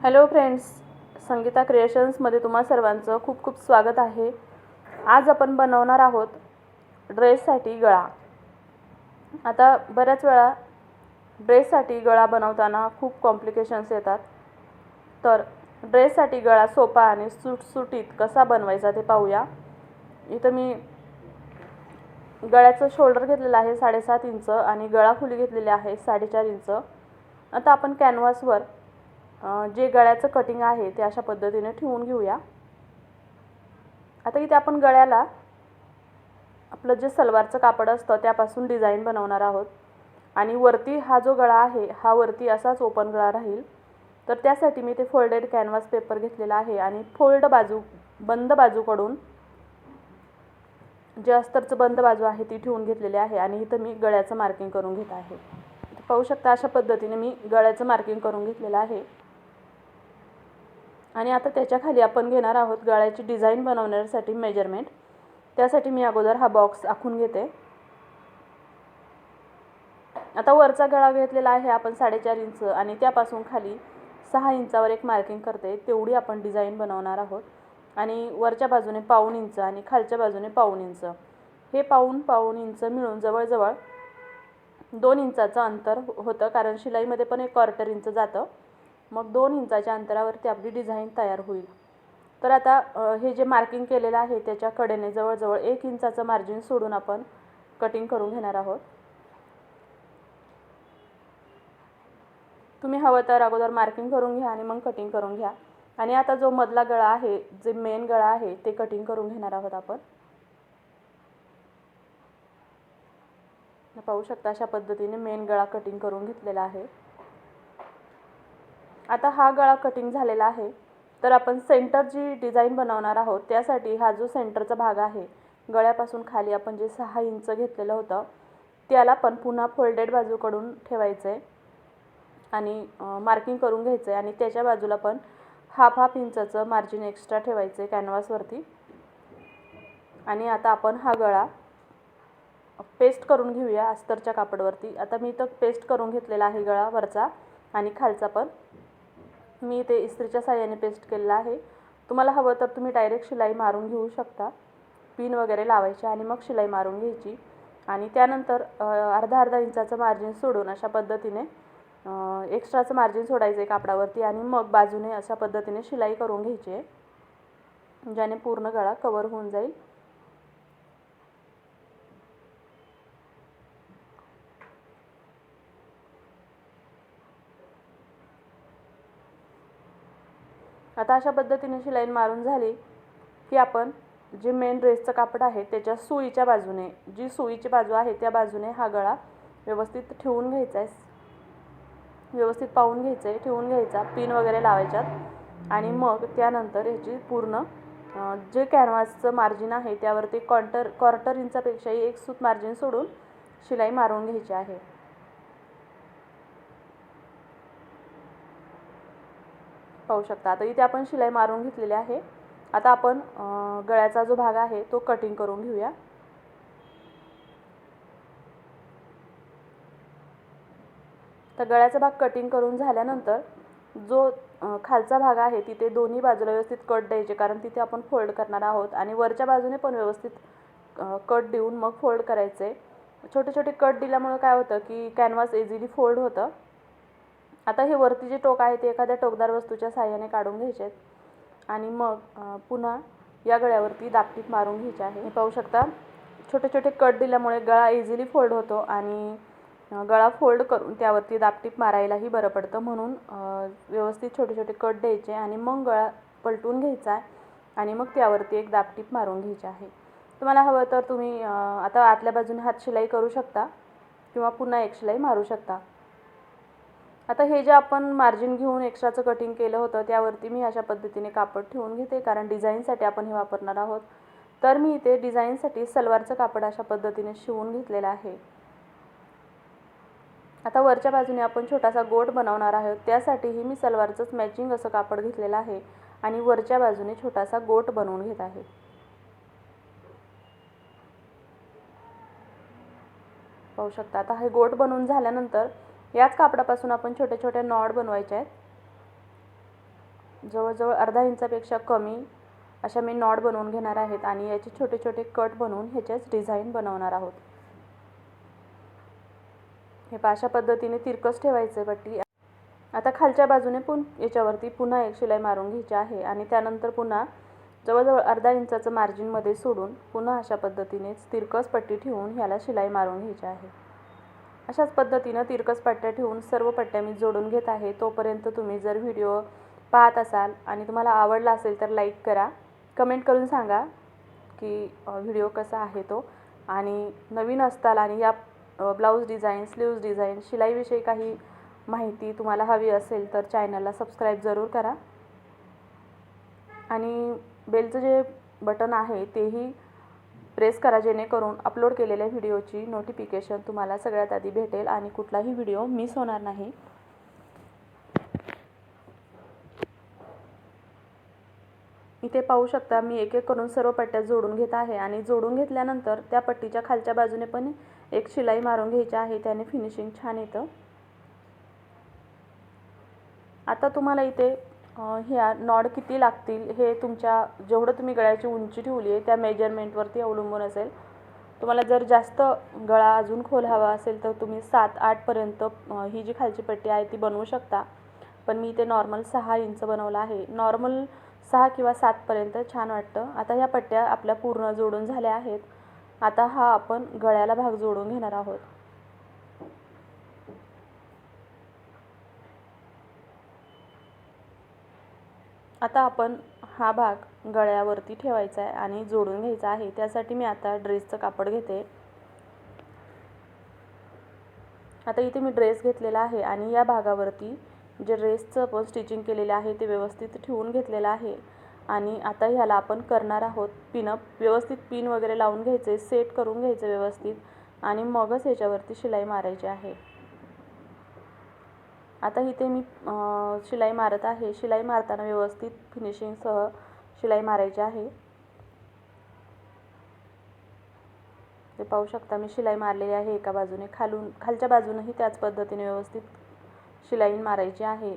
Hello friends Sangeeta क्रिएशन्समध्ये तुम्हा सर्वांचं खूप खूप स्वागत आहे. आज आपण बनवणार आहोत ड्रेससाठी गळा. आता बऱ्याच वेळा ड्रेससाठी गळा बनवताना खूप कॉम्प्लिकेशन्स येतात. तर ड्रेससाठी गळा सोपा आणि सुटसुटीत कसा बनवायचा ते पाहूया. इथं मी गळ्याचं शोल्डर घेतलेलं आहे साडेसात इंच आणि गळा खुली घेतलेली आहे साडेचार इंच. आता आपण कॅनव्हासवर जे गळ्याचं कटिंग आहे ते अशा पद्धतीने ठेवून घेऊया. आता इथे आपण गळ्याला आपलं जे सलवारचं कापड असतं त्यापासून डिझाईन बनवणार आहोत. आणि वरती हा जो गळा आहे हा वरती असाच ओपन गळा राहील. तर त्यासाठी मी ते फोल्डेड कॅनव्हास पेपर घेतलेला आहे आणि फोल्ड बाजू बंद बाजूकडून जे अस्तरचं बंद बाजू आहे ती ठेवून घेतलेली आहे आणि इथं मी गळ्याचं मार्किंग करून घेत आहे. पाहू शकता अशा पद्धतीने मी गळ्याचं मार्किंग करून घेतलेलं आहे. आणि आता त्याच्याखाली आपण घेणार आहोत गळ्याची डिझाईन बनवण्यासाठी मेजरमेंट. त्यासाठी मी अगोदर हा बॉक्स आखून घेते. आता वरचा गळा घेतलेला आहे आपण साडेचार इंच आणि त्यापासून खाली सहा इंचावर एक मार्किंग करते. तेवढी आपण डिझाईन बनवणार आहोत. आणि वरच्या बाजूने पाऊण इंच आणि खालच्या बाजूने पाऊण इंच. हे पाऊण पाऊण इंच मिळून जवळजवळ दोन इंचाचं अंतर होतं कारण शिलाईमध्ये पण एक क्वार्टर इंच जातं. मग दोन इंचाच्या अंतरावरती आपली डिझाईन तयार होईल. तर आता हे जे मार्किंग केलेलं आहे त्याच्या कडेने जवळजवळ एक इंचाचं मार्जिन सोडून आपण कटिंग करून घेणार आहोत. तुम्ही हवं तर अगोदर मार्किंग करून घ्या आणि मग कटिंग करून घ्या. आणि आता जो मधला गळा आहे जे मेन गळा आहे ते कटिंग करून घेणार आहोत आपण. पाहू शकता अशा पद्धतीने मेन गळा कटिंग करून घेतलेला आहे. आता हा गळा कटिंग झालेला आहे. तर आपण सेंटर जी डिझाईन बनवणार आहोत त्यासाठी हा जो सेंटरचा भाग आहे गळ्यापासून खाली आपण जे सहा इंच घेतलेलं होतं त्याला पण पुन्हा फोल्डेड बाजूकडून ठेवायचं आहे आणि मार्किंग करून घ्यायचं आहे आणि त्याच्या बाजूला पण हाफ हाफ इंचाचं मार्जिन एक्स्ट्रा ठेवायचं आहे कॅनव्हासवरती आणि आता आपण हा गळा पेस्ट करून घेऊया अस्तरच्या कापडवरती. आता मी तर पेस्ट करून घेतलेला आहे गळा वरचा आणि खालचा पण. मी ते इस्त्रीच्या साह्याने पेस्ट केलेला आहे. तुम्हाला हवं तर तुम्ही डायरेक्ट शिलाई मारून घेऊ शकता. पिन वगैरे लावायचे आणि मग शिलाई मारून घ्यायची. आणि त्यानंतर अर्धा अर्धा इंचाचं मार्जिन सोडून अशा पद्धतीने एक्स्ट्राचं मार्जिन सोडायचं आहे कापडावरती आणि मग बाजूने अशा पद्धतीने शिलाई करून घ्यायची आहे. ज्याने पूर्ण गळा कवर होऊन जाईल. आता अशा पद्धतीने शिलाई मारून झाली की आपण जे मेन ड्रेसचं कापड आहे त्याच्या सुईच्या बाजूने जी सुईची बाजू आहे त्या बाजूने हा गळा व्यवस्थित ठेवून घ्यायचा आहे व्यवस्थित पाहून घ्यायचं आहे ठेवून घ्यायचा पिन वगैरे लावायच्यात. आणि मग त्यानंतर ह्याची पूर्ण जे कॅनव्हासचं मार्जिन आहे त्यावरती क्वार्टर क्वार्टर इंचापेक्षाही एक सूत मार्जिन सोडून शिलाई मारून घ्यायची आहे. पाहू शकता. आता इथे आपण शिलाई मारून घेतलेली आहे. आता आपण गळ्याचा जो भाग आहे तो कटिंग करून घेऊया. तर गळ्याचा भाग कटिंग करून झाल्यानंतर जो खालचा भाग आहे तिथे दोन्ही बाजूला व्यवस्थित कट द्यायचे कारण तिथे आपण फोल्ड करणार आहोत आणि वरच्या बाजूने पण व्यवस्थित कट देऊन मग फोल्ड करायचे. छोटे छोटे कट दिल्यामुळे काय होतं की कॅनव्हास इझिली फोल्ड होतं. आता हे वरती जे टोक आहे ते एखाद्या टोकदार वस्तूच्या साह्याने काढून घ्यायचे आहेत. आणि मग पुन्हा या गळ्यावरती दापटीत मारून घ्यायचे आहे. हे पाहू शकता छोटे छोटे कट दिल्यामुळे गळा इझिली फोल्ड होतो आणि गळा फोल्ड करून त्यावरती दापटीप मारायलाही बरं पडतं म्हणून व्यवस्थित छोटे छोटे कट द्यायचे आणि मग गळा पलटून घ्यायचा आहे आणि मग त्यावरती एक दापटीप मारून घ्यायची आहे. तुम्हाला हवं तर तुम्ही आता आतल्या बाजूने हात शिलाई करू शकता किंवा पुन्हा एक शिलाई मारू शकता. आता हे जे आपण मार्जिन घेऊन एक्स्ट्राचं कटिंग केलं होतं त्यावरती मी अशा पद्धतीने कापड ठेवून घेते. कारण डिझाईनसाठी आपण हे वापरणार आहोत. तर मी इथे डिझाईनसाठी सलवारचं कापड अशा पद्धतीने शिवून घेतलेलं आहे. आता वरच्या बाजूने आपण छोटासा गोट बनवणार आहोत. त्यासाठीही मी सलवारचंच मॅचिंग असं कापड घेतलेलं आहे. आणि वरच्या बाजूने छोटासा गोट बनवून घेत आहे. पाहू शकता. आता हे गोट बनवून झाल्यानंतर याच कापडापासून आपण छोटे छोटे नॉड बनवायचे आहेत. जवळजवळ अर्धा इंचापेक्षा कमी अशा मी नॉड बनवून घेणार आहेत आणि याचे छोटे छोटे कट बनवून ह्याच्याच डिझाईन बनवणार आहोत. हे पहा अशा पद्धतीने तिरकस ठेवायचं आहे पट्टी. आता खालच्या बाजूने पुन याच्यावरती पुन्हा एक शिलाई मारून घ्यायची आहे आणि त्यानंतर पुन्हा जवळजवळ अर्धा इंचाचं मार्जिनमध्ये सोडून पुन्हा अशा पद्धतीनेच तिरकस पट्टी ठेवून ह्याला शिलाई मारून घ्यायची आहे. अशाच पद्धतीनं तिरकस पट्ट्या ठेवून सर्व पट्ट्या मी जोडून घेत आहे. तोपर्यंत तुम्ही जर व्हिडिओ पाहत असाल आणि तुम्हाला आवडला असेल तर लाईक करा. कमेंट करून सांगा की व्हिडिओ कसा आहे तो? आणि नवीन असताल आणि या ब्लाऊज डिझाईन स्लीव्ज डिझाईन शिलाईविषयी काही माहिती तुम्हाला हवी असेल तर चॅनलला सबस्क्राईब जरूर करा. आणि बेलचं जे बटन आहे तेही प्रेस करा जेणेकरून अपलोड केलेल्या व्हिडिओची नोटिफिकेशन तुम्हाला सगळ्यात आधी भेटेल आणि कुठलाही व्हिडिओ मिस होणार नाही. इथे पाहू शकता मी एक एक करून सर्व पट्ट्या जोडून घेत आहे आणि जोडून घेतल्यानंतर त्या पट्टीच्या खालच्या बाजूने पण एक शिलाई मारून घ्यायची आहे त्याने फिनिशिंग छान येतं. आता तुम्हाला इथे ह्या नॉड किती लागतील हे तुमच्या जेवढं तुम्ही गळ्याची उंची ठेवली आहे त्या मेजरमेंटवरती अवलंबून असेल. तुम्हाला जर जास्त गळा अजून खोल हवा असेल तर तुम्ही सात आठपर्यंत ही जी खालची पट्टी आहे ती बनवू शकता. पण मी इथे नॉर्मल सहा इंच बनवलं आहे. नॉर्मल सहा किंवा सातपर्यंत छान वाटतं. आता ह्या पट्ट्या आपल्या पूर्ण जोडून झाल्या आहेत. आता हा आपण गळ्याला भाग जोडून घेणार आहोत. आता आपण हा भाग गळ्यावरती ठेवायचा आहे आणि जोडून घ्यायचा आहे. त्यासाठी मी आता ड्रेसचं कापड घेते. आता इथे मी ड्रेस घेतलेला आहे आणि या भागावरती जे ड्रेसचं आपण स्टिचिंग केलेलं आहे ते व्यवस्थित ठेवून घेतलेलं आहे. आणि आता ह्याला आपण करणार आहोत पिनअप. व्यवस्थित पिन वगैरे लावून घ्यायचे सेट करून घ्यायचं व्यवस्थित. आणि मगच ह्याच्यावरती शिलाई मारायची आहे. आता इथे मी शिलाई मारत आहे. शिलाई मारताना व्यवस्थित फिनिशिंगसह शिलाई मारायची आहे. ते पाहू शकता मी शिलाई मारलेली आहे एका बाजूने. खालून खालच्या बाजूनही त्याच पद्धतीने व्यवस्थित शिलाई मारायची आहे.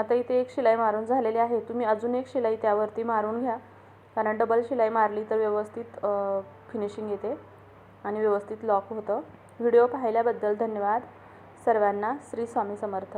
आता इथे एक शिलाई मारून झालेली आहे. तुम्ही अजून एक शिलाई त्यावरती मारून घ्या. कारण डबल शिलाई मारली तर व्यवस्थित फिनिशिंग येते आणि व्यवस्थित लॉक होतं. व्हिडिओ पाहिल्याबद्दल धन्यवाद. सर्वांना श्री स्वामी समर्थ.